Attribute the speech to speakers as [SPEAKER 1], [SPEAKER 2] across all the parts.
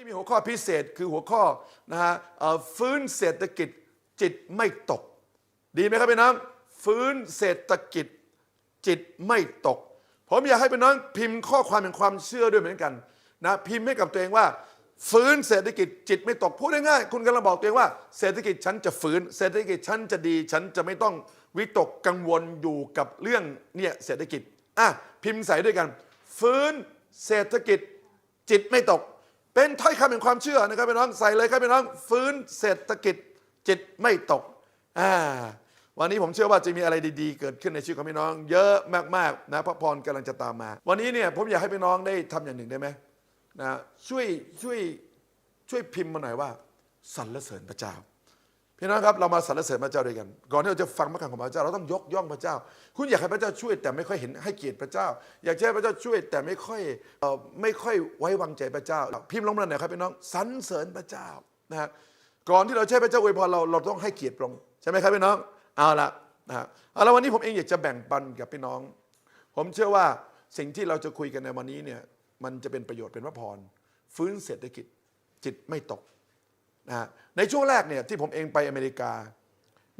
[SPEAKER 1] นี่มีหัวข้อพิเศษคือหัวข้อนะฮะฟื้นเศรษฐกิจจิตไม่ตก ดีไหมครับพี่น้องฟื้นเศรษฐกิจจิตไม่ตก ผมอยากให้พี่น้องพิมพ์ข้อความแห่งความเชื่อด้วยเหมือนกันนะพิมพ์ให้กับตัวเองว่า ฟื้นเศรษฐกิจจิตไม่ตกพูดง่ายๆคุณกำลังบอกตัวเองว่า เศรษฐกิจฉันจะฟื้น เศรษฐกิจฉันจะดี ฉันจะไม่ต้องวิตกกังวลอยู่กับเรื่องเนี่ยเศรษฐกิจอะพิมพ์ใส่ด้วยกัน ฟื้นเศรษฐกิจจิตไม่ตก เป็นถ้อยคำแห่งความเชื่อนะครับพี่น้องใส่เลยครับพี่น้องฟื้นเศรษฐกิจจิตไม่ตกอ่าวันนี้ผมเชื่อว่าจะมีอะไรดีๆ เกิดขึ้นในชีวิตของพี่น้อง เยอะมากๆนะพระพรกำลังจะตามมา วันนี้เนี่ยผมอยากให้พี่น้องได้ทำอย่างหนึ่งได้ไหมนะช่วยช่วยช่วยพิมพ์มาหน่อยว่าสรรเสริญพระเจ้า พี่น้องครับเรามาสรรเสริญพระเจ้าด้วยกัน ก่อนที่เราจะฟังพระคำของพระเจ้าเราต้องยกย่องพระเจ้า คุณอยากให้พระเจ้าช่วยแต่ไม่ค่อยเห็นให้เกียรติพระเจ้า อยากให้พระเจ้าช่วยแต่ไม่ค่อยออไม่ค่อยไว้วางใจพระเจ้า พิมพ์ลงมาหน่อยครับพี่น้องสรรเสริญพระเจ้านะฮะก่อนที่เราจะใช้พระเจ้าอวยพรเราเราต้องให้เกียรติพระองค์ใช่ไหมครับพี่น้องเอาละนะฮะเอาละวันนี้ผมเองอยากจะแบ่งปันกับพี่น้อง ผมเชื่อว่าสิ่งที่เราจะคุยกันในวันนี้เนี่ยมันจะเป็นประโยชน์เป็นพระพรฟื้นเศรษฐกิจจิตไม่ตก นะในช่วงแรกเนี่ยที่ผมเองไปอเมริกา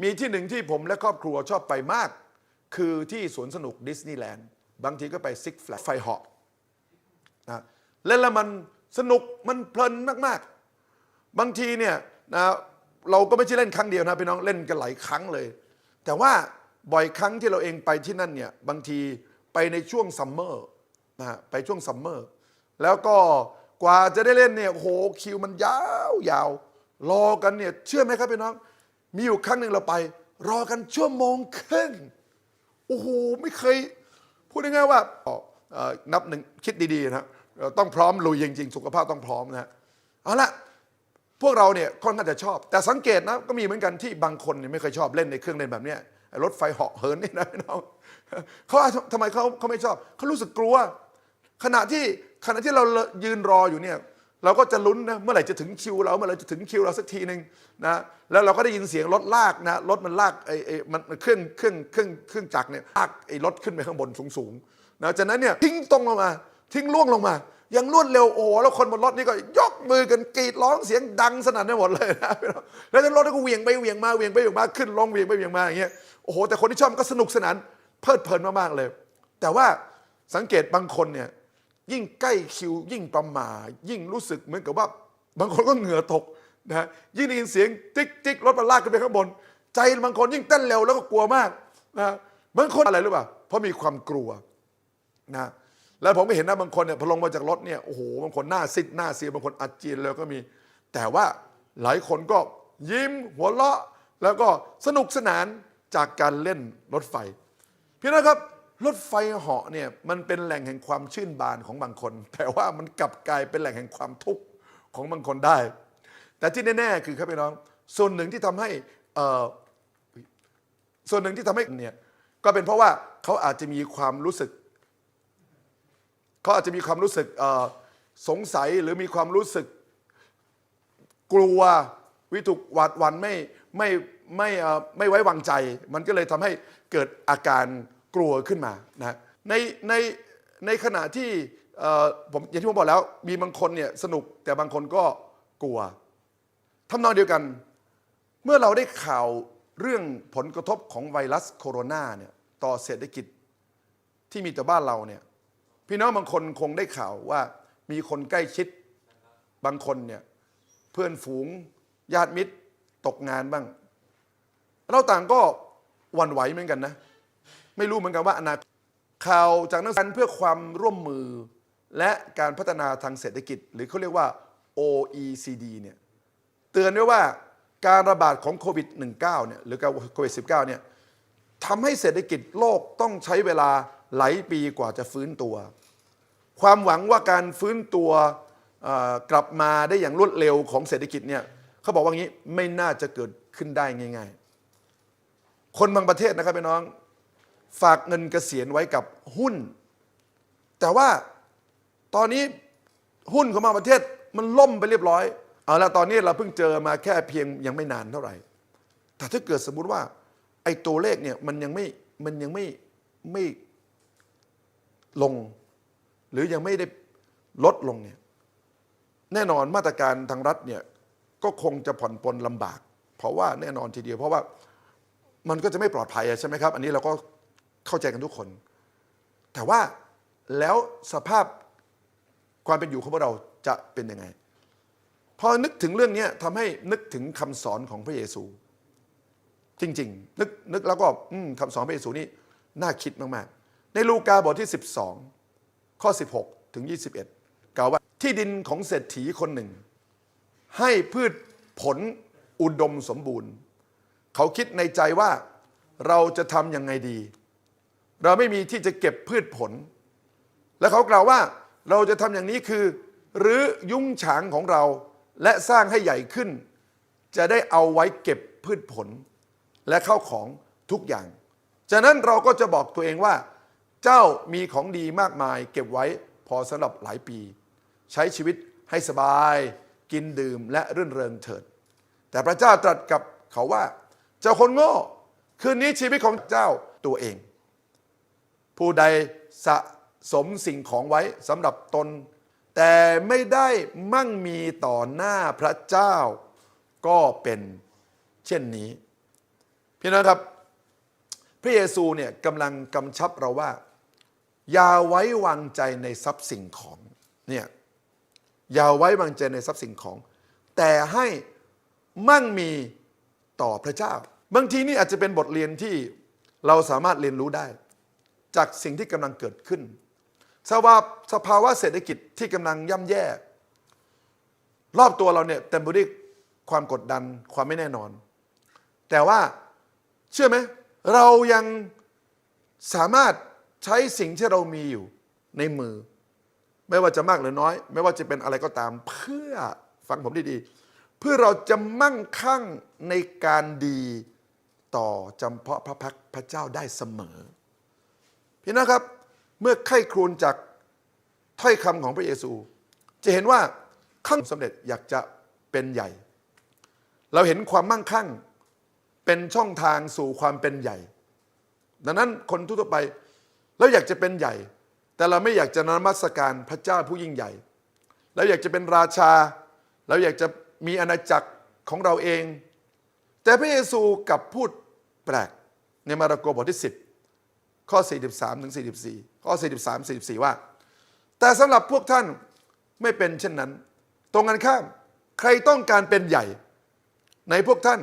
[SPEAKER 1] มีที่หนึ่งที่ผมและครอบครัวชอบไปมาก คือที่สวนสนุกดิสนีย์แลนด์บางทีก็ไปซิกแฟลไฟเหาะนะเล่นแล้วมันสนุกมันเพลินมาก ๆ บางทีเนี่ยนะเราก็ไม่ใช่เล่นครั้งเดียวนะพี่น้องเล่นกันหลายครั้งเลย แต่ว่าบ่อยครั้งที่เราเองไปที่นั่นเนี่ยบางทีไปในช่วงซัมเมอร์นะไปช่วงซัมเมอร์แล้วก็กว่าจะได้เล่นเนี่ยโอ้โหคิวมันยาวยาว รอกันเนี่ยเชื่อไหมครับพี่น้อง มีอยู่ครั้งหนึ่งเราไป รอกันชั่วโมงครึ่งโอ้โหไม่เคย พูดง่ายๆว่าอ่อนับหนึ่งคิดดีๆนะต้องพร้อมลุยจริงๆ สุขภาพต้องพร้อมนะเอาละพวกเราเนี่ยค่อนข้างจะชอบ แต่สังเกตนะก็มีเหมือนกันที่บางคนเนี่ยไม่เคยชอบเล่นในเครื่องเล่นแบบเนี้ยรถไฟเหาะเหินนี่นะพี่น้องเขาทำไมเขาเขาไม่ชอบเขารู้สึกกลัว ขณะที่ขณะที่เรายืนรออยู่เนี่ย เราก็จะลุ้นนะเมื่อไหร่จะถึงคิวเราเมื่อไหร่จะถึงคิวเราสักทีหนึ่งนะแล้วเราก็ได้ยินเสียงรถลากนะรถมันลากไอ้ไอ้มันเครื่องเครื่องเครื่องเครื่องจักรเนี่ยลากไอ้รถขึ้นไปข้างบนสูงๆนะจากนั้นเนี่ยทิ้งตรงลงมา ทิ้งล่วงลงมา ยังรวดเร็วโอ้แล้วคนบนรถนี่ก็ยกมือกันกรีดร้องเสียงดังสนั่นไปหมดเลยนะแล้วรถก็เหวี่ยงไปเหวี่ยงมาเหวี่ยงไปเหวี่ยงมาขึ้นลงเหวี่ยงไปเหวี่ยงมาอย่างเงี้ยโอ้โหแต่คนที่ชอบมันก็สนุกสนานเพลิดเพลินมากๆเลย แต่ว่าสังเกตบางคนเนี่ย ยิ่งใกล้คิว ยิ่งประหมายิ่งรู้สึกเหมือนกับว่า บางคนก็เหงื่อตกนะฮะยิ่งได้ยินเสียงติ๊กติ๊กรถมันลากขึ้นไปข้างบน ใจบางคนยิ่งเต้นเร็วแล้วก็กลัวมากนะบางคนอะไรรู้ป่ะเพราะมีความกลัวนะแล้วผมก็เห็นนะบางคนเนี่ยพอลงมาจากรถเนี่ยโอ้โหบางคนหน้าซิดหน้าเสียบางคนอาเจียนแล้วก็มี แต่ว่าหลายคนก็ยิ้มหัวเราะแล้วก็สนุกสนานจากการเล่นรถไฟ พี่นะครับ รถไฟเหาะเนี่ยมันเป็นแหล่งแห่งความชื่นบานของบางคน แต่ว่ามันกลับกลายเป็นแหล่งแห่งความทุกข์ของบางคนได้ แต่ที่แน่ๆคือครับพี่น้อง ส่วนหนึ่งที่ทำให้เออส่วนหนึ่งที่ทำให้เนี่ยก็เป็นเพราะว่าเขาอาจจะมีความรู้สึกเขาอาจจะมีความรู้สึกสงสัยหรือมีความรู้สึกกลัววิตกหวาดหวั่นไม่ไม่ไม่ไม่ไว้วางใจ มันก็เลยทำให้เกิดอาการ กลัวขึ้นมานะในในในขณะที่ผมอย่างที่ผมบอกแล้ว มีบางคนเนี่ยสนุกแต่บางคนก็กลัวทำนองเดียวกัน เมื่อเราได้ข่าวเรื่องผลกระทบของไวรัสโคโรนาเนี่ยต่อเศรษฐกิจที่มีต่อบ้านเราเนี่ยพี่น้องบางคนคงได้ข่าวว่ามีคนใกล้ชิดบางคนเนี่ยเพื่อนฝูงญาติมิตรตกงานบ้าง เราต่างก็หวั่นไหวเหมือนกันนะ ไม่รู้เหมือนกันว่าอนาคตข่าวจากนักสันเพื่อความร่วมมือ และการพัฒนาทางเศรษฐกิจ หรือเขาเรียกว่า OECD เนี่ยเตือนไว้ว่าการระบาดของโควิด -19 เนี่ยหรือโควิด -19 เนี่ยทำให้เศรษฐกิจโลกต้องใช้เวลาหลายปีกว่าจะฟื้นตัว ความหวังว่าการฟื้นตัวกลับมาได้อย่างรวดเร็วของเศรษฐกิจเนี่ยเขาบอกว่างี้ไม่น่าจะเกิดขึ้นได้ง่าย ๆ คนบางประเทศนะครับพี่น้อง ฝากเงินเกษียณไว้กับหุ้น แต่ว่าตอนนี้หุ้นของบางประเทศมันล่มไปเรียบร้อย เอาละตอนนี้เราเพิ่งเจอมาแค่เพียงยังไม่นานเท่าไหร่ แต่ถ้าเกิดสมมุติว่า ไอ้ตัวเลขเนี่ยมันยังไม่มันยังไม่ไม่ลง หรือยังไม่ได้ลดลงเนี่ยแน่นอนมาตรการทางรัฐเนี่ยก็คงจะผ่อนปลนลำบาก เพราะว่าแน่นอนทีเดียวเพราะว่ามันก็จะไม่ปลอดภัยใช่ไหมครับ อันนี้เราก็ เข้าใจกันทุกคน แต่ว่าแล้วสภาพความเป็นอยู่ของพวกเราจะเป็นยังไง พอนึกถึงเรื่องนี้ทำให้นึกถึงคำสอนของพระเยซู จริง ๆ นึกนึกแล้วก็คำสอนพระเยซูนี่น่าคิดมาก ๆ ในลูกาบทที่ 12 ข้อ 16 ถึง 21 กล่าวว่าที่ดินของเศรษฐีคนหนึ่ง ให้พืชผลอุดมสมบูรณ์ เขาคิดในใจว่าเราจะทำยังไงดี เราไม่มีที่จะเก็บพืชผล และเขากล่าวว่าเราจะทำอย่างนี้คือหรือยุ้งฉางของเราและสร้างให้ใหญ่ขึ้น จะได้เอาไว้เก็บพืชผล และเข้าของทุกอย่าง จากนั้นเราก็จะบอกตัวเองว่า เจ้ามีของดีมากมาย เก็บไว้พอสำหรับหลายปี ใช้ชีวิตให้สบาย กินดื่มและรื่นเริงเถิด แต่พระเจ้าตรัสกับเขาว่า เจ้าคนโง่ คืนนี้ชีวิตของเจ้าตัวเอง ผู้ใดสะสมสิ่งของไว้สำหรับตน แต่ไม่ได้มั่งมีต่อหน้าพระเจ้า ก็เป็นเช่นนี้พี่น้องครับพระเยซูเนี่ยกำลังกำชับเราว่า อย่าไว้วางใจในทรัพย์สิ่งของเนี่ยอย่าไว้วางใจในทรัพย์สิ่งของ แต่ให้มั่งมีต่อพระเจ้า บางทีนี่อาจจะเป็นบทเรียนที่เราสามารถเรียนรู้ได้ จากสิ่งที่กำลังเกิดขึ้นสภาพสภาวะเศรษฐกิจที่กำลังย่ำแย่ รอบตัวเราเนี่ยเต็มไปด้วยความกดดันความไม่แน่นอน แต่ว่าเชื่อไหมเรายังสามารถใช้สิ่งที่เรามีอยู่ในมือ ไม่ว่าจะมากหรือน้อย ไม่ว่าจะเป็นอะไรก็ตาม เพื่อฟังผมดีๆ เพื่อเราจะมั่งคั่งในการดีต่อจำเพาะพระพักพระเจ้าได้เสมอ พี่นะครับเมื่อไข้ครวญจากถ้อยคำของพระเยซู จะเห็นว่าข้างสำเร็จอยากจะเป็นใหญ่ เราเห็นความมั่งคั่งเป็นช่องทางสู่ความเป็นใหญ่ ดังนั้นคนทั่วไปเราอยากจะเป็นใหญ่ แต่เราไม่อยากจะนมัสการพระเจ้าผู้ยิ่งใหญ่เราอยากจะเป็นราชา เราอยากจะมีอาณาจักรของเราเอง แต่พระเยซูกลับพูดแปลกในมาระโกบทที่ 10 ข้อ 43ถึง44 ข้อ 43 44 ว่า แต่สำหรับพวกท่านไม่เป็นเช่นนั้น ตรงกันข้าม ใครต้องการเป็นใหญ่ ในพวกท่าน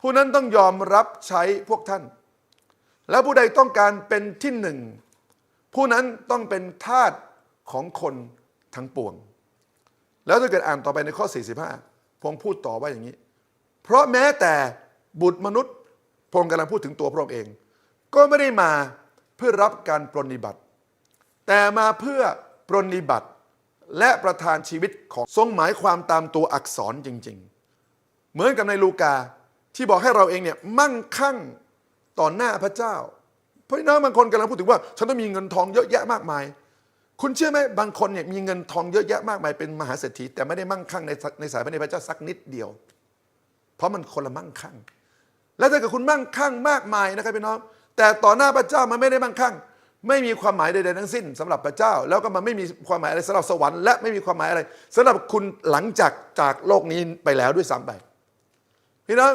[SPEAKER 1] ผู้นั้นต้องยอมรับใช้พวกท่าน แล้วผู้ใดต้องการเป็นที่หนึ่ง ผู้นั้นต้องเป็นทาสของคนทั้งปวง แล้วถ้าเกิดอ่านต่อไปในข้อ 45 พงค์พูดต่อว่าอย่างนี้ เพราะแม้แต่บุตรมนุษย์พงค์กำลังพูดถึงตัวพระองค์เอง ก็ไม่ได้มา เพื่อรับการปรนนิบัติ แต่มาเพื่อปรนนิบัติและประทานชีวิตของทรงหมายความตามตัวอักษรจริง ๆ เหมือนกับในลูกาที่บอกให้เราเองเนี่ยมั่งคั่งต่อหน้าพระเจ้าเพราะน้องบางคนกำลังพูดถึงว่า ฉันต้องมีเงินทองเยอะแยะมากมาย คุณเชื่อไหมบางคนเนี่ยมีเงินทองเยอะแยะมากมายเป็นมหาเศรษฐี แต่ไม่ได้มั่งคั่งในในสายพระเนพระเจ้าสักนิดเดียว เพราะมันคนละมั่งคั่ง แล้วถ้าเกิดคุณมั่งคั่งมากมายนะครับพี่น้อง แต่ต่อหน้าพระเจ้ามันไม่ได้มั่งคั่ง ไม่มีความหมายใดๆทั้งสิ้นสำหรับพระเจ้า แล้วก็มันไม่มีความหมายอะไรสำหรับสวรรค์และไม่มีความหมายอะไรสำหรับคุณหลังจากจากโลกนี้ไปแล้วด้วยซ้ำไปพี่น้อง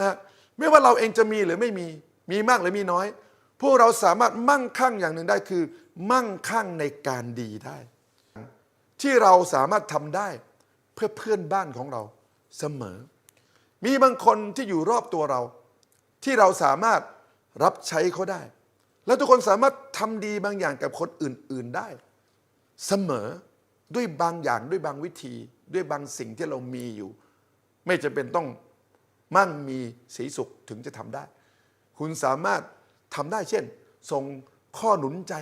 [SPEAKER 1] นะไม่ว่าเราเองจะมีหรือไม่มีมีมากหรือมีน้อย พวกเราสามารถมั่งคั่งอย่างหนึ่งได้คือ มั่งคั่งในการดีได้ ที่เราสามารถทำได้เพื่อเพื่อนบ้านของเราเสมอ มีบางคนที่อยู่รอบตัวเรา ที่เราสามารถ รับใช้เขาได้ แล้วทุกคนสามารถทำดีบางอย่างกับคนอื่น ๆได้ เสมอด้วยบางอย่างด้วยบางวิธี ด้วยบางสิ่งที่เรามีอยู่ ไม่จำเป็นต้องมั่งมีสีสุขถึงจะทำได้ คุณสามารถทำได้เช่น ส่งข้อหนุนใจ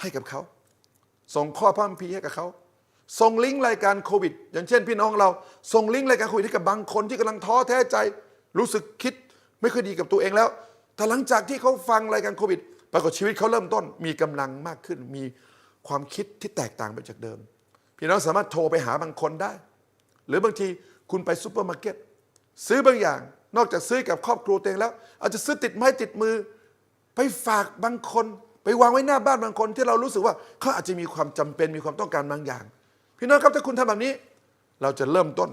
[SPEAKER 1] ให้กับเขา ส่งข้อพัมภีให้กับเขา ส่งลิงก์รายการโควิด อย่างเช่น พี่น้องเรา ส่งลิงก์รายการโควิดให้กับบางคนที่กำลังท้อแท้ใจ รู้สึกคิดไม่ค่อยดีกับตัวเองแล้ว แต่หลังจากที่เขาฟังรายการโควิด ปรากฏชีวิตเขาเริ่มต้น มีกำลังมากขึ้น มีความคิดที่แตกต่างไปจากเดิม พี่น้องสามารถโทรไปหาบางคนได้ หรือบางทีคุณไปซูเปอร์มาร์เก็ตซื้อบางอย่าง นอกจากซื้อกับครอบครัวเองแล้ว อาจจะซื้อติดไม้ติดมือ ไปฝากบางคน ไปวางไว้หน้าบ้านบางคน ที่เรารู้สึกว่าเขาอาจจะมีความจำเป็นมีความต้องการบางอย่างพพี่น้องครับถ้าคุณทำแบบนี้ เราจะเริ่มต้น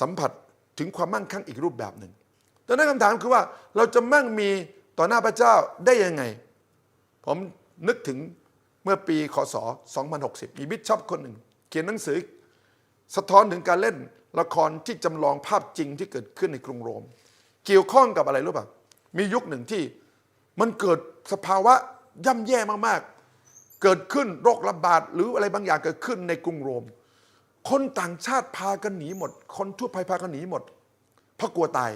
[SPEAKER 1] สัมผัสถึงความมั่งคั่งอีกรูปแบบหนึ่ง ดังนั้นคำถามคือว่าเราจะมั่งมีต่อหน้าพระเจ้าได้ยังไง ผมนึกถึงเมื่อปีคศ 2060 มีบิชอปคนหนึ่ง เขียนหนังสือ สะท้อนถึงการเล่นละครที่จำลองภาพจริงที่เกิดขึ้นในกรุงโรม เกี่ยวข้องกับอะไรรู้ป่ะมียุคหนึ่งที่มันเกิดสภาวะย่ำแย่มากๆ เกิดขึ้นโรคระบาดหรืออะไรบางอย่างเกิดขึ้นในกรุงโรม คนต่างชาติพากันหนีหมด คนทั่วไปพากันหนีหมดเพราะกลัวตาย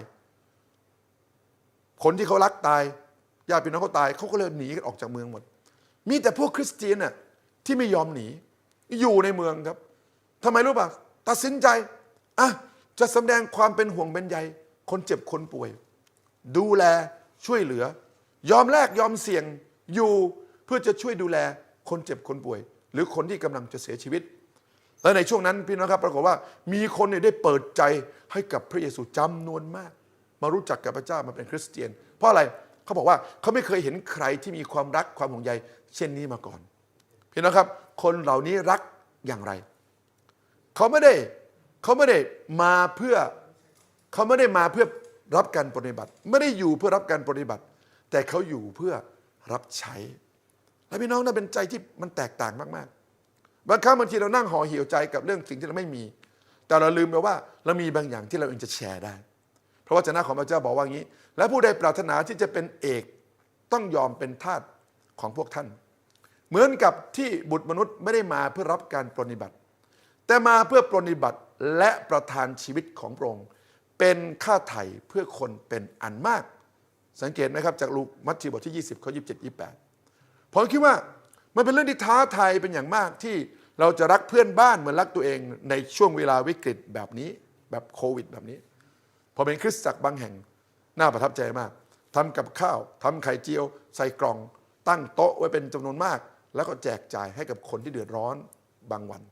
[SPEAKER 1] คนที่เขารักตายญาติพี่น้องเขาตายเขาก็เลยหนีกันออกจากเมืองหมด มีแต่พวกคริสเตียนน่ะที่ไม่ยอมหนี อยู่ในเมืองครับทำไมรู้ป่ะตัดสินใจอะจะแสดงความเป็นห่วงเป็นใยคนเจ็บคนป่วย ดูแลช่วยเหลือ ยอมแลกยอมเสี่ยงอยู่เพื่อจะช่วยดูแลคนเจ็บคนป่วย หรือคนที่กำลังจะเสียชีวิต และในช่วงนั้นพี่น้องครับปรากฏว่ามีคนเนี่ยได้เปิดใจให้กับพระเยซูจำนวนมาก มารู้จักกับพระเจ้ามาเป็นคริสเตียน เพราะอะไรเขาบอกว่าเขาไม่เคยเห็นใครที่มีความรักความห่วงใย เช่นนี้มาก่อนพี่น้องครับ คนเหล่านี้รักอย่างไรเขาไม่ได้เขาไม่ได้มาเพื่อเขาไม่ได้มาเพื่อรับการปฏิบัติ ไม่ได้อยู่เพื่อรับการปฏิบัติ แต่เขาอยู่เพื่อรับใช้ และพี่น้องนั่นเป็นใจที่มันแตกต่างมากๆบางครั้งบางทีเรานั่งห่อเหี่ยวใจกับเรื่องสิ่งที่เราไม่มี แต่เราลืมไปว่าเรามีบางอย่างที่เราเองจะแชร์ได้ พราะว่าเจนาของพระเจ้าบอกว่างี้ และผู้ใดปรารถนาที่จะเป็นเอกต้องยอมเป็นทาสของพวกท่าน เหมือนกับที่บุตรมนุษย์ไม่ได้มาเพื่อรับการปรนนิบัติ แต่มาเพื่อปรนนิบัติและประทานชีวิตของพระองค์เป็นค่าไถ่เพื่อคนเป็นอันมาก สังเกตไหมครับจากลูกมัทธิวบทที่ 20ข้อ27 28ผมคิดว่ามันเป็นเรื่องที่ท้าทายเป็นอย่างมากที่เราจะรักเพื่อนบ้านเหมือนรักตัวเองในช่วงเวลาวิกฤตแบบนี้แบบโควิดแบบนี้ พอเป็นคริสตจักรบางแห่งน่าประทับใจมากทำกับข้าวทำไข่เจียว ใส่กล่อง ตั้งโต๊ะไว้เป็นจำนวนมาก แล้วก็แจกจ่ายให้กับคนที่เดือดร้อนบางวัน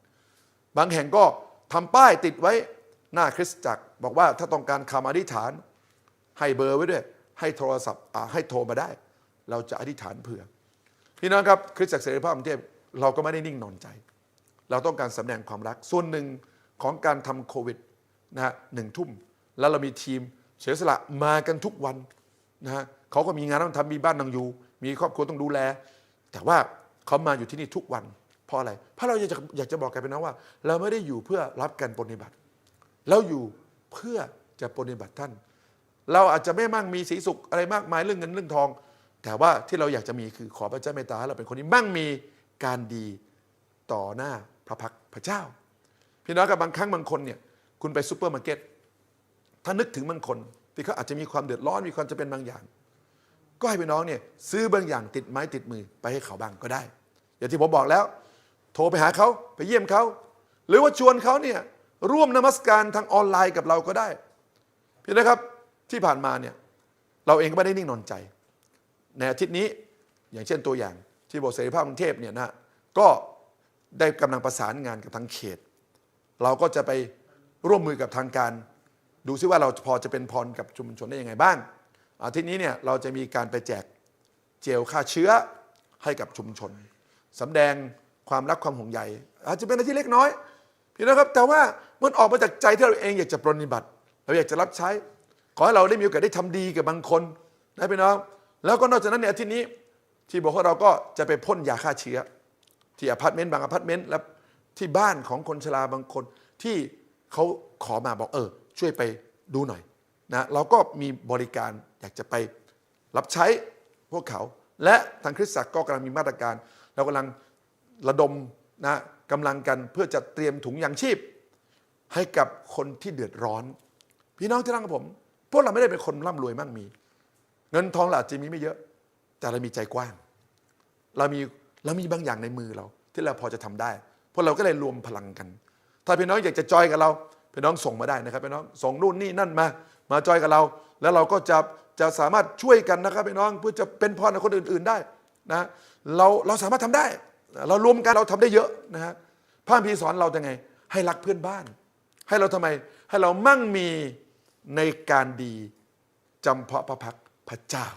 [SPEAKER 1] บางแห่งก็ทำป้ายติดไว้หน้าคริสตจักร บอกว่าถ้าต้องการคำอธิษฐาน ให้เบอร์ไว้ด้วย ให้โทรศัพท์ให้โทรมาได้ เราจะอธิษฐานเผื่อพี่น้องครับคริสตจักรเสรีภาพกรุงเทพเราก็ไม่ได้นิ่งนอนใจ เราต้องการแดงความรักส่วนหนึ่งของการทำโควิดนะฮะหนึ่งทุ่ม แล้วเรามีทีมเสียสละมากันทุกวันนะฮะเขาก็มีงานต้องทำมีบ้านต้องอยู่ มีครอบครัวต้องดูแล แต่ว่าเขามาอยู่ที่นี่ทุกวันเพราะอะไรเพราะเราอยากจะอยากจะบอกกันไปนะว่า เราไม่ได้อยู่เพื่อรับการปฏิบัติเราอยู่เพื่อจะปฏิบัติท่าน เราอาจจะไม่มั่งมีสีสุขอะไรมากมายเรื่องเงินเรื่องทอง แต่ว่าที่เราอยากจะมีคือขอพระเจ้าเมตตาให้เราเป็นคนที่มั่งมีการดีต่อหน้าพระพักพระเจ้า พี่น้องกับบางครั้งบางคนเนี่ยคุณไปซูเปอร์มาร์เก็ต ถ้านึกถึงบางคนที่เขาอาจจะมีความเดือดร้อนมีความจะเป็นบางอย่าง ก็ให้พี่น้องเนี่ยซื้อบางอย่างติดไม้ติดมือไปให้เขาบ้างก็ได้ อย่างที่ผมบอกแล้ว โทรไปหาเขาไปเยี่ยมเขา หรือว่าชวนเขาเนี่ยร่วมนมัสการทางออนไลน์กับเราก็ได้ พี่นะครับที่ผ่านมาเนี่ยเราเองก็ไม่ได้นิ่งนอนใจ ในอาทิตย์นี้อย่างเช่นตัวอย่างที่โบสถ์เสรีภาพกรุงเทพเนี่ยนะก็ได้กำลังประสานงานกับทางเขต เราก็จะไปร่วมมือกับทางการ ดูซิว่าเราพอจะเป็นพรกับชุมชนได้ยังไงบ้างอาทิตย์นี้เนี่ยเราจะมีการไปแจกเจลฆ่าเชื้อให้กับชุมชนสำแดงความรักความห่วงใยอาจจะเป็นอะไรที่เล็กน้อยพี่นะครับแต่ว่ามันออกมาจากใจที่เราเองอยากจะปรนนิบัติ เราอยากจะรับใช้ ขอให้เราได้มีโอกาสได้ทำดีกับบางคนนะพี่น้องแล้วก็นอกจากนั้นในอาทิตย์นี้ ที่บอกว่าเราก็จะไปพ่นยาฆ่าเชื้อ ที่อพาร์ตเมนต์บางอพาร์ตเมนต์และที่บ้านของคนชราบางคนที่เขาขอมาบอกเออ ช่วยไปดูหน่อยนะเราก็มีบริการอยากจะไปรับใช้พวกเขา และทางคริสตจักรก็กำลังมีมาตรการ เรากำลังระดมนะกำลังกันเพื่อจะเตรียมถุงยางชีพ ให้กับคนที่เดือดร้อน พี่น้องที่รักกับผม พวกเราไม่ได้เป็นคนร่ำรวยมั่งมี เงินทองเราอาจจะมีไม่เยอะ แต่เรามีใจกว้าง เรามีเรามีบางอย่างในมือเรา ที่เราพอจะทำได้พวกเราก็เลยรวมพลังกัน ถ้าพี่น้องอยากจะจอยกับเรา พี่น้องส่งมาได้นะครับพี่น้องส่งนู่นนี่นั่นมา มาจอยกับเรา แล้วเราก็จะจะสามารถช่วยกันนะครับพี่น้องเพื่อจะเป็นพรกับคนอื่น ๆได้นะเราเราสามารถทำได้ เรารวมกันเราทำได้เยอะนะฮะพระคัมภีร์สอนเราจะไง ให้รักเพื่อนบ้าน ให้เราทำไม ให้เรามั่งมีในการดีจำเพาะพระพักพระเจ้า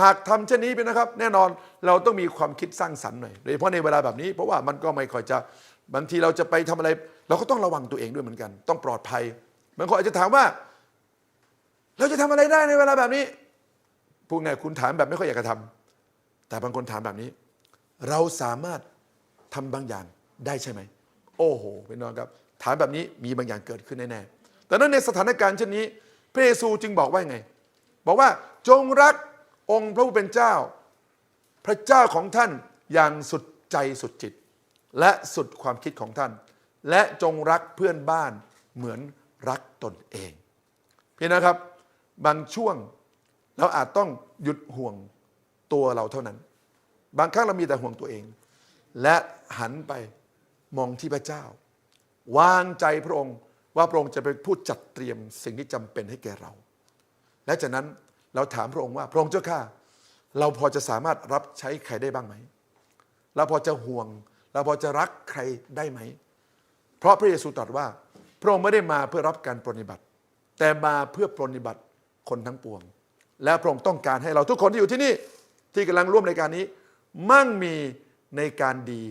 [SPEAKER 1] หากทำเช่นนี้เป็นะครับ แน่นอนเราต้องมีความคิดสร้างสรรค์หน่อยโดยเฉพาะในเวลาแบบนี้ เพราะว่ามันก็ไม่ค่อยจะบางทีเราจะไปทำอะไร เราก็ต้องระวังตัวเองด้วยเหมือนกัน ต้องปลอดภัยบางคนอาจจะถามว่า เราจะทำอะไรได้ในเวลาแบบนี้พูดไงคุณถามแบบไม่ค่อยอยากจะทำแต่บางคนถามแบบนี้ เราสามารถทำบางอย่างได้ใช่ไหมโอ้โหพี่น้องครับ ถามแบบนี้มีบางอย่างเกิดขึ้นแน่ๆแต่นั้นในสถานการณ์เช่นนี้ พระเยซูจึงบอกว่าไง บอกว่าจงรักองค์พระผู้เป็นเจ้า พระเจ้าของท่านอย่างสุดใจสุดจิต และสุดความคิดของท่าน และจงรักเพื่อนบ้านเหมือนรักตนเองพี่นะครับ บางช่วงเราอาจต้องหยุดห่วงตัวเราเท่านั้น บางครั้งเรามีแต่ห่วงตัวเอง และหันไปมองที่พระเจ้า วางใจพระองค์ว่าพระองค์จะเป็นผู้จัดเตรียมสิ่งที่จำเป็นให้แก่เรา และจากนั้นเราถามพระองค์ว่าพระองค์เจ้าข้าเราพอจะสามารถรับใช้ใครได้บ้างไหม เราพอจะห่วง เราพอจะรักใครได้ไหม เพราะพระเยซูตรัสว่า พระองค์ไม่ได้มาเพื่อรับการปรนนิบัติ แต่มาเพื่อปรนนิบัติคนทั้งปวง และพระองค์ต้องการให้เราทุกคนที่อยู่ที่นี่ที่กำลังร่วมในการนี้ มั่งมีในการดี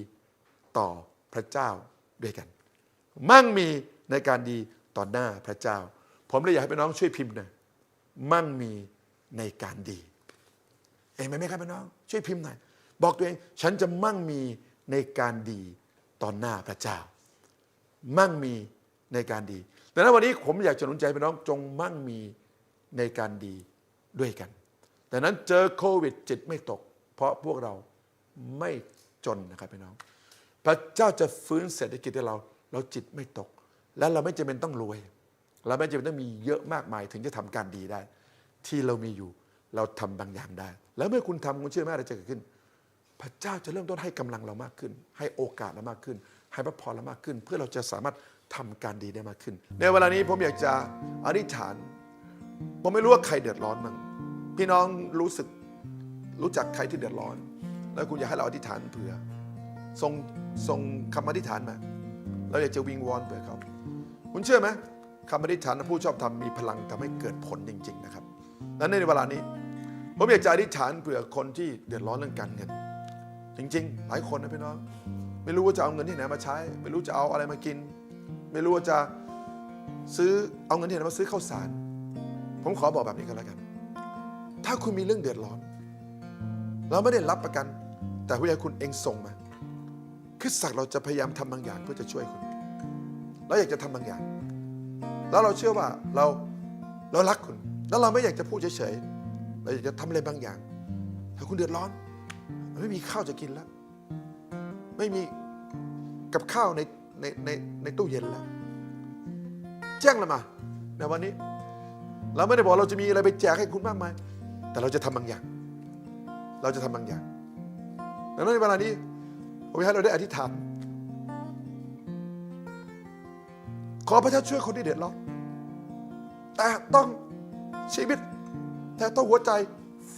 [SPEAKER 1] ต่อพระเจ้าด้วยกัน มั่งมีในการดีต่อหน้าพระเจ้า ผมเลยอยากให้พี่น้องช่วยพิมพ์หน่อยมั่งมีในการดีเห็นไหมไหมครับพี่น้อง ช่วยพิมพ์หน่อยบอกตัวเองฉันจะมั่งมีในการดีต่อหน้าพระเจ้า มั่งมีในการดีดังนั้นวันนี้ผมอยากจะหนุนใจพี่น้องจงมั่งมีในการดีด้วยกันดังนั้นเจอโควิดจิตไม่ตก เพราะพวกเราไม่จนนะครับพี่น้อง พระเจ้าจะฟื้นเศรษฐกิจให้เรา เราจิตไม่ตก และเราไม่จำเป็นต้องรวย เราไม่จำเป็นต้องมีเยอะมากมายถึงจะทำการดีได้ ที่เรามีอยู่เราทำบางอย่างได้ แล้วเมื่อคุณทำคุณเชื่อไหมอะไรจะเกิดขึ้น พระเจ้าจะเริ่มต้นให้กำลังเรามากขึ้น ให้โอกาสเรามากขึ้น ให้พระพรเรามากขึ้น เพื่อเราจะสามารถทำการดีได้มากขึ้น ในเวลานี้ผมอยากจะอธิษฐาน ผมไม่รู้ว่าใครเดือดร้อนมั้งพี่น้องรู้สึกรู้จักใครที่เดือดร้อน แล้วคุณอยากให้เราอธิษฐานเผื่อส่งส่งคำอธิษฐานมาเราอยากจะวิงวอนเผื่อเขาคุณเชื่อไหมคำอธิษฐานของผู้ชอบธรรมมีพลังทำให้เกิดผลจริง ๆ นะครับและในเวลานี้ผมอยากจะอธิษฐานเผื่อคนที่เดือดร้อนเรื่องการเงินจริง ๆ หลายคนนะพี่น้อง ไม่รู้ว่าจะเอาเงินที่ไหนมาใช้ ไม่รู้จะเอาอะไรมากิน ไม่รู้ว่าจะซื้อเอาเงินที่ไหนมาซื้อข้าวสาร ผมขอบอกแบบนี้ก็แล้วกัน ถ้าคุณมีเรื่องเดือดร้อน เราไม่ได้รับประกัน แต่ผู้ใหญ่คุณเองส่งมาคริสตจักรเราจะพยายามทำบางอย่างเพื่อจะช่วยคุณเราอยากจะทำบางอย่าง แล้วเราเชื่อว่าเราเรารักคุณ แล้วเราไม่อยากจะพูดเฉยๆเราอยากจะทำอะไรบางอย่าง ถ้าคุณเดือดร้อน ไม่มีข้าวจะกินแล้ว ไม่มีกับข้าวในในในในตู้เย็นแล้วแจ้งเรามาในวันนี้ เราไม่ได้บอกเราจะมีอะไรไปแจกให้คุณมากมาย แต่เราจะทำบางอย่าง เราจะทำบางอย่างดังนั้นในเวลานี้ผมอยากให้เราได้อธิษฐานขอพระเจ้าช่วยคนที่เดือดร้อนแต่ต้องชีวิต แต่ต้องหัวใจ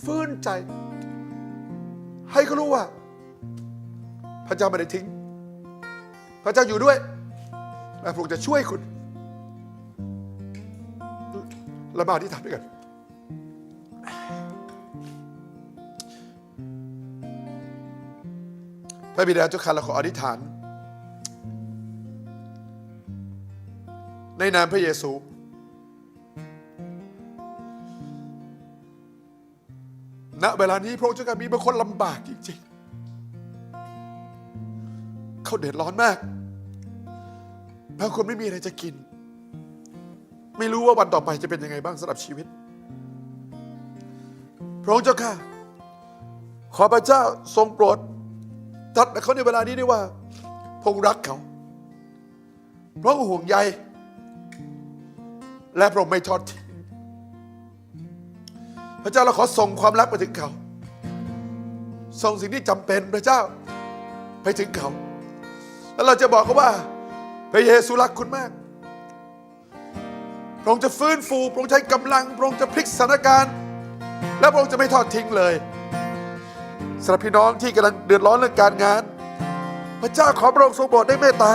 [SPEAKER 1] ฟื้นใจ ให้เขารู้ว่า พระเจ้าไม่ได้ทิ้ง พระเจ้าอยู่ด้วยและพระองค์จะช่วยคุณรามาอธิษฐานด้วยกัน พระบิดาเจ้าข้าเราขออธิษฐาน ในนามพระเยซู ณ เวลานี้พระองค์เจ้าข้ามีบางคนลำบากจริงๆ เขาเดือดร้อนมากบางคนไม่มีอะไรจะกิน ไม่รู้ว่าวันต่อไปจะเป็นยังไงบ้างสำหรับชีวิต พระองค์เจ้าข้าขอพระเจ้าทรงโปรดตัดเขาในเวลานี้ด้วยว่าพระองค์รักเขาเพราะองค์ห่วงใย และพระองค์ไม่ทอดทิ้งพระเจ้าเราขอส่งความรักไปถึงเขา ส่งสิ่งที่จำเป็นพระเจ้าไปถึงเขา แล้วเราจะบอกเขาว่า พระเยซูรักคุณมาก พระองค์จะฟื้นฟู พระองค์ใช้กำลัง พระองค์จะพลิกสถานการณ์ และพระองค์จะไม่ทอดทิ้งเลยสำหรับพี่น้องที่กำลังเดือดร้อนเรื่องการงาน พระเจ้าขอพระองค์ทรงโปรดได้เมตตา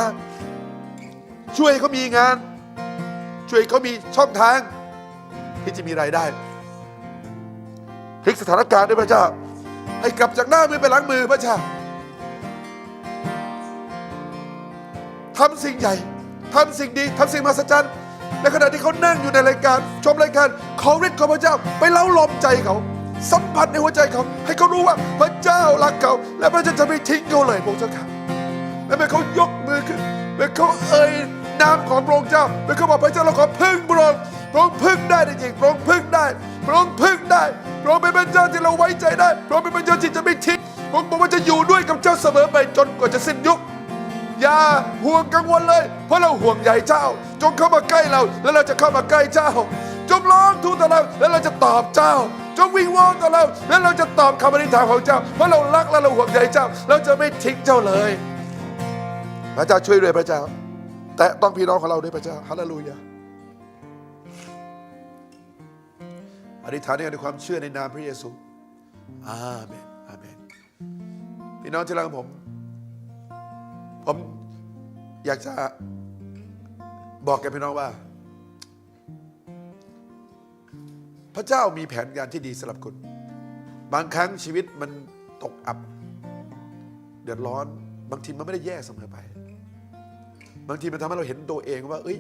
[SPEAKER 1] ช่วยเขามีงาน ช่วยเขามีช่องทาง ที่จะมีรายได้พลิกสถานการณ์ด้วยพระเจ้า ให้กลับจากหน้ามือไปหลังมือพระเจ้า ทำสิ่งใหญ่ทำสิ่งดีทำสิ่งมหัศจรรย์ในขณะที่เขานั่งอยู่ในรายการ ชมรายการขอฤทธิ์ของพระเจ้า ไปเล้าลมใจเขา สัมผัสในหัวใจเขา ให้เขารู้ว่าพระเจ้ารักเขา และพระเจ้าจะไม่ทิ้งเขาเลยพระเจ้าค่ะและเมื่อเขายกมือขึ้นเมื่อเขาเอ่ยนามของพระองค์เจ้าเมื่อเขาบอกพระเจ้าเราขอพึ่งพระองค์พระองค์พึ่งได้จริงๆพระองค์พึ่งได้พระองค์พึ่งได้พระองค์เป็นพระเจ้าที่เราไว้ใจได้พระองค์เป็นพระเจ้าที่จะไม่ทิ้งพระองค์บอกว่าจะอยู่ด้วยกับเจ้าเสมอไปจนกว่าจะสิ้นยุค อย่าห่วงกังวลเลย เพราะเราห่วงใยเจ้า จงเข้ามาใกล้เรา แล้วเราจะเข้ามาใกล้เจ้า จงร้องทูลต่อเราแล้วเราจะตอบเจ้า จงวิงวอนต่อเรา แล้วเราจะตอบคำอธิษฐานของเจ้า เพราะเรารักและเราห่วงใยเจ้า เราจะไม่ทิ้งเจ้าเลย พระเจ้าช่วยด้วยพระเจ้า แต่ต้องพี่น้องของเราด้วยพระเจ้าฮาเลลูยาอธิษฐานด้วยความเชื่อในนามพระเยซู อาเมน อาเมน พี่น้องที่รักของผม ผมอยากจะบอกแกพี่น้องว่า พระเจ้ามีแผนการที่ดีสำหรับคุณ บางครั้งชีวิตมันตกอับ เดือดร้อน บางทีมันไม่ได้แย่เสมอไป บางทีมันทำให้เราเห็นตัวเองว่า เอ้ย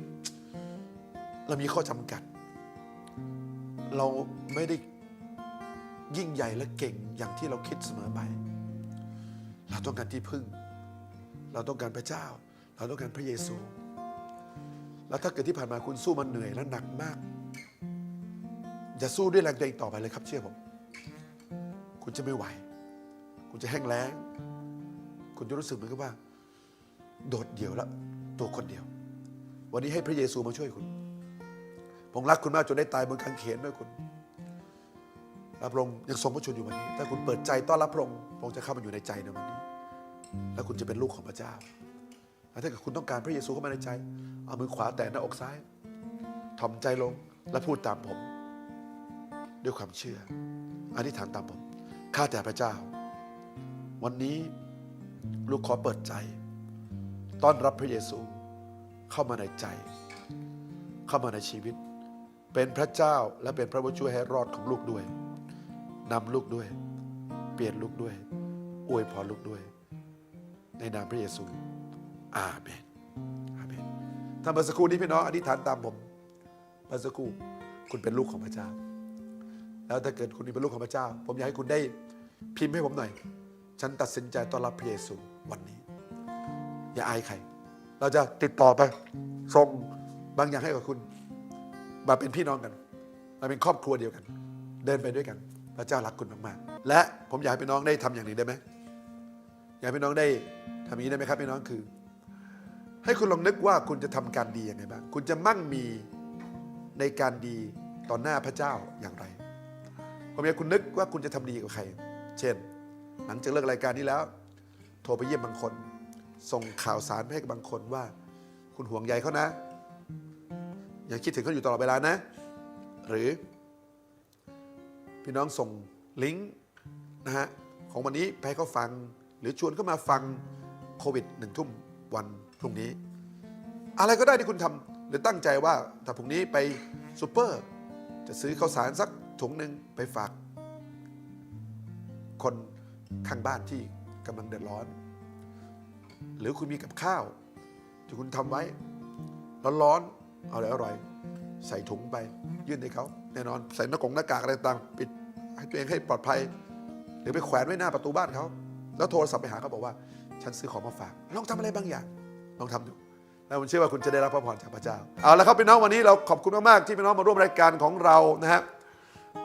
[SPEAKER 1] เรามีข้อจำกัด เราไม่ได้ยิ่งใหญ่และเก่งอย่างที่เราคิดเสมอไป เราต้องการที่พึ่ง เราต้องการพระเจ้า เราต้องการพระเยซู แล้วถ้าเกิดที่ผ่านมาคุณสู้มันเหนื่อยและหนักมาก อย่าสู้ด้วยแรงตัวเองต่อไปเลยครับ เชื่อผม คุณจะไม่ไหว คุณจะแห้งแล้ง คุณจะรู้สึกเหมือนกับว่า โดดเดี่ยวแล้วตัวคนเดียว วันนี้ให้พระเยซูมาช่วยคุณ ผมรักคุณมากจนได้ตายบนกางเขนด้วยคุณรับพระองค์ยังทรงพระชนอยู่วันนี้ ถ้าคุณเปิดใจต้อนรับพระองค์พระองค์จะเข้ามาอยู่ในใจในวันนี้ แล้วคุณจะเป็นลูกของพระเจ้าถ้าเกิดคุณต้องการพระเยซูเข้ามาในใจ เอามือขวาแตะหน้าอกซ้ายถ่อมใจลงและพูดตามผม ด้วยความเชื่ออธิษฐานตามผม ข้าแต่พระเจ้า วันนี้ลูกขอเปิดใจ ต้อนรับพระเยซูเข้ามาในใจ เข้ามาในชีวิต เป็นพระเจ้าและเป็นพระผู้ช่วยให้รอดของลูกด้วยนำลูกด้วย เปลี่ยนลูกด้วย อวยพรลูกด้วย ในนามพระเยซู อาเมน อาเมนถ้าเมื่อสักครู่นี้พี่น้องอธิษฐานตามผมเมื่อสักครู่คุณเป็นลูกของพระเจ้า แล้วถ้าเกิดคุณเป็นลูกของพระเจ้า ผมอยากให้คุณได้พิมพ์ให้ผมหน่อย ฉันตัดสินใจต้อนรับพระเยซูวันนี้ อย่าอายใคร เราจะติดต่อไปส่งบางอย่างให้กับคุณ มาเป็นพี่น้องกัน มาเป็นครอบครัวเดียวกัน เดินไปด้วยกัน พระเจ้ารักคุณมากๆ และผมอยากให้พี่น้องได้ทำอย่างหนึ่งได้ไหม อยากให้พี่น้องได้ทำอย่างนี้ได้ไหมครับพี่น้องคือ ให้คุณลองนึกว่าคุณจะทำการดียังไงบ้างคุณจะมั่งมีในการดีต่อหน้าพระเจ้าอย่างไรผมอยากคุณนึกว่าคุณจะทำดีกับใคร เช่น หลังจากเลิกรายการนี้แล้ว โทรไปเยี่ยมบางคน ส่งข่าวสารให้กับบางคนว่า คุณห่วงใยเขานะ อย่าคิดถึงเขาอยู่ตลอดเวลานะ หรือ พี่น้องส่งลิงก์นะฮะของวันนี้ไปให้เขาฟัง หรือชวนเข้ามาฟังโควิดหนึ่งทุ่มวันพรุ่งนี้ อะไรก็ได้ที่คุณทำหรือตั้งใจว่าถ้าพรุ่งนี้ไปซูเปอร์ จะซื้อข้าวสารสักถุงหนึ่งไปฝาก คนข้างบ้านที่กำลังเดือดร้อน หรือคุณมีกับข้าว ที่คุณทำไว้ ร้อนๆเอาอร่อยๆใส่ถุงไป ยื่นให้เขาแน่นอนใส่หน้ากงหน้ากากอะไรต่างปิดให้ตัวเองให้ปลอดภัย หรือไปแขวนไว้หน้าประตูบ้านเขา แล้วโทรศัพท์ไปหาเขาบอกว่า ฉันซื้อของมาฝาก ลองทำอะไรบางอย่าง ลองทำดูแล้วผมเชื่อว่าคุณจะได้รับพระพรจากพระเจ้า เอาละครับพี่น้องวันนี้เราขอบคุณมากๆที่พี่น้องมาร่วมรายการของเรานะฮะ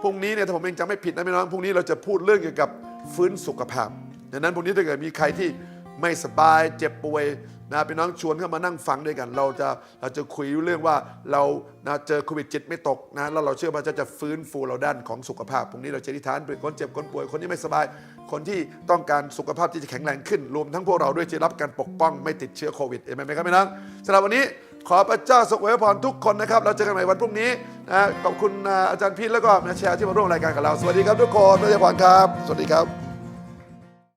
[SPEAKER 1] พรุ่งนี้เนี่ยถ้าผมเองจำไม่ผิดนะพี่น้อง พรุ่งนี้เราจะพูดเรื่องเกี่ยวกับฟื้นสุขภาพ ดังนั้นพรุ่งนี้ถ้าเกิดมีใครที่ไม่สบายเจ็บป่วยนะพี่น้องชวนเข้ามานั่งฟังด้วยกัน เราจะเราจะคุยเรื่องว่าเรานะเจอโควิดจิตไม่ตกนะแล้วเราเชื่อว่าจะจะฟื้นฟูเราด้านของสุขภาพพรุ่งนี้เราจะอธิษฐานเป็นคนเจ็บคนป่วยคนที่ไม่สบาย คนที่ต้องการสุขภาพที่จะแข็งแรงขึ้น รวมทั้งพวกเราด้วยที่รับการปกป้องไม่ติดเชื้อโควิดเห็นไหมครับพี่น้องสำหรับวันนี้ขอพระเจ้าทรงอวยพรทุกคนนะครับ เราเจอกันใหม่วันพรุ่งนี้นะขอบคุณอาจารย์พีทแล้วก็แชร์ที่มาร่วมรายการกับเรา สวัสดีครับทุกคนพระเจ้าพรครับ สวัสดีครับ